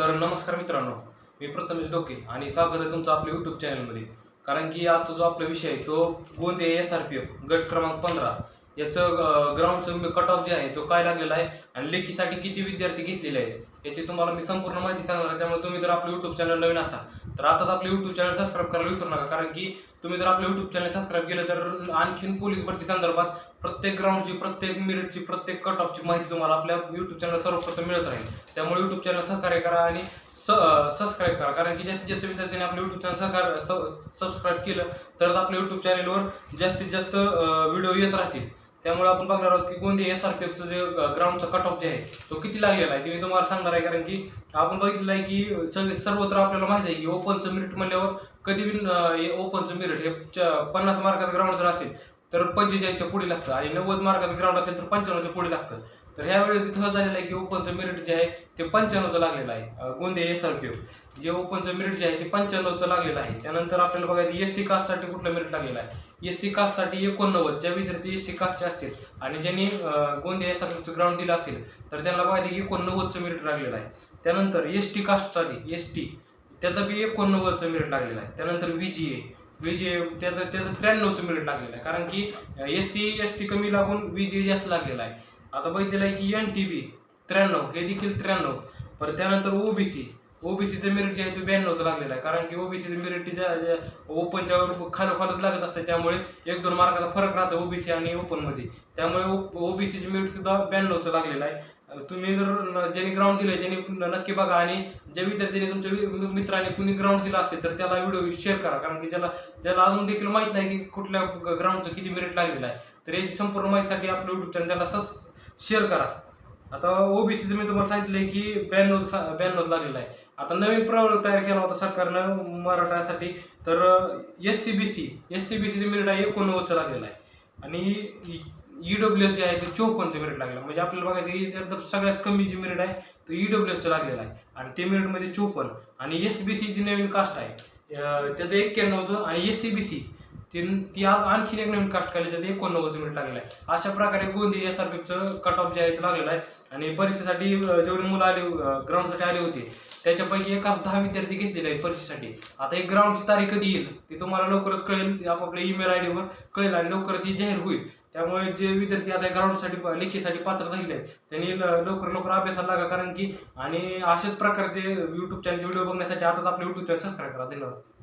तर नमस्कार मित्रांनो मी प्रथमेश डोके आणि स्वागत आहे तुमचं आपल्या यूट्यूब चॅनलमध्ये कारण की आजचा जो आपला विषय आहे तो Gondia S R P F गट क्रमांक पंधरा. याचं ग्राउंडचं कट ऑफ जे आहे तो काय लागलेला आहे आणि लेखीसाठी किती विद्यार्थी घेतलेले आहेत याची तुम्हाला मी संपूर्ण माहिती सांगणार आहे. त्यामुळे तुम्ही जर आपलं यूट्यूब चॅनल नवीन असाल तर आताच आपलं यूट्यूब चॅनल सबस्क्राईब करायला विसरू नका. कारण की तुम्ही जर आपलं यूट्यूब चॅनल सबस्क्राईब केलं तर आणखीन पोलीस भरती संदर्भात प्रत्येक ग्राउंडची प्रत्येक मिरिटची प्रत्येक कट ऑफची माहिती तुम्हाला आपल्या यूट्यूब चॅनल सर्वप्रथम मिळत राहील. त्यामुळे यूट्यूब चॅनल सहकार्य करा आणि सबस्क्राईब करा. कारण की जास्तीत जास्त विद्यार्थ्यांनी आपलं यूट्यूब चॅनल सहकार सबस्क्राईब केलं तर आपल्या यूट्यूब चॅनलवर जास्तीत जास्त व्हिडिओ येत राहतील. त्यामुळे आपण बघणार आहोत की कोणते एस आर पी एफचं जे ग्राउंडचा कट ऑफ जे आहे तो किती लागलेला आहे? ते मी तुम्हाला सांगणार आहे कारण की आपण बघितलं आहे की सर्वत्र आपल्याला माहिती आहे की ओपनचं मिरिट म्हणल्यावर कधी बी ओपनचं मिरिट हे पन्नास मार्काचं ग्राउंड जर असेल तर पंचेचाळीसच्या पुढे लागतं आणि नव्वद मार्काचं ग्राउंड असेल तर पंच्याण्णवच्या पुढे लागतं. तर ह्या वेळेस इथं झालेलं आहे की ओपनचं मेरिट जे आहे ते पंच्याण्णवचं लागलेलं आहे. Gondia S R P O J ओपनचं मेरिट जे आहे ते पंच्याण्णवचं लागलेलं आहे. त्यानंतर आपल्याला बघायचं एस सी कास्टसाठी कुठलं मेरिट लागलेलं आहे? एस सी कास्टसाठी एकोणनव्वद ज्या विद्यार्थी एस सी कास्टचे असतील आणि ज्यांनी गोंदिया एस आर पी एफचं ग्राउंड दिलं असेल तर त्यांना बघायचं की एकोणनव्वदचं मेरिट लागलेलं आहे. त्यानंतर एस टी कास्टसाठी एस टी त्याचं बी एकोणनव्वदचं मेरिट लागलेलं आहे. त्यानंतर व्ही जी ए व्ही जी ए त्याचं त्याचं त्र्याण्णवचं मिनिट लागलेलं आहे. कारण की एस सी एस टी कमी लागून व्ही जी जास्त लागलेला आहे. आता बघितलेलं आहे की एन टी बी त्र्याण्णव हे देखील त्र्याण्णव. परत त्यानंतर ओबीसी ओबीसीचं मेरिट जे आहे ते ब्याण्णवचं लागलेलं आहे. कारण की ओबीसीचं मेरिट ज्या ओपनच्या खालोखालच लागत असतं. त्यामुळे एक दोन मार्काचा फरक राहतो ओबीसी आणि ओपनमध्ये त्यामुळे ओबीसीचे मेरिट सुद्धा ब्याण्णवचं लागलेलं आहे. तुम्ही जर ज्यांनी ग्राउंड दिलं आहे न- नक्की बघा आणि ज्या विद्यार्थ्यांनी तुमच्या मित्राने कुणी ग्राउंड दिला असेल तर त्याला व्हिडिओ शेअर करा. कारण की ज्याला ज्याला अजून देखील माहीत नाही की कुठल्या ग्राउंडचं किती मेरिट लागलेलं आहे. तर याची संपूर्ण माहितीसाठी आपलं युट्यूब चॅनल त्याला सबs शेअर करा. आता ओबीसीचं मी तुम्हाला सांगितलंय की ब्याण्णव ब्याण्णव लागलेला आहे. आता नवीन प्रवर्ग तयार केला होता सरकारनं मराठासाठी तर S C B C S C B सीचं मेरिट आहे एकोणनव्वदचं लागलेलं आहे. आणि ई एस जे आहे ते चोपन्नचं मेरिट लागलं म्हणजे आपल्याला बघायचं की त्यात सगळ्यात कमी जे मेरिट आहे तो डब्ल्यू एसचं लागलेलं आहे. आणि ते मेरिटमध्ये चोपन्न. आणि एस बी सी जी नवीन कास्ट आहे. त्याचं एक्क्याण्णवचं आणि एस सी बी सी ती ती आज आणखीन एक नवीन कास्ट काढली जाते. एकोणनव्वद मिनिट लागलेलं आहे. अशा प्रकारे गोंदी एस आर पीचं कट ऑफ जे आहे ते लागलेलं आहे. आणि परीक्षेसाठी जेवढे जेवढी मुलं आली ग्राउंडसाठी आले होते त्याच्यापैकी एकाच दहा विद्यार्थी घेतलेले आहेत परीक्षेसाठी. आता एक ग्राउंडची तारीख कधी येईल ती तुम्हाला लवकरच कळेल. आपापल्या ईमेल आय डीवर कळेल आणि लवकरच ही जाहीर होईल. त्यामुळे जे विद्यार्थी आता ग्राउंडसाठी लेखीसाठी पात्र झालेले आहेत त्यांनी लवकर लवकर अभ्यासाला लागा. कारण की आणि अशाच प्रकारचे यूट्यूब चॅनल व्हिडिओ बघण्यासाठी आताच आपले यूट्यूब चॅनल सबस्क्राईब करा. धन्यवाद.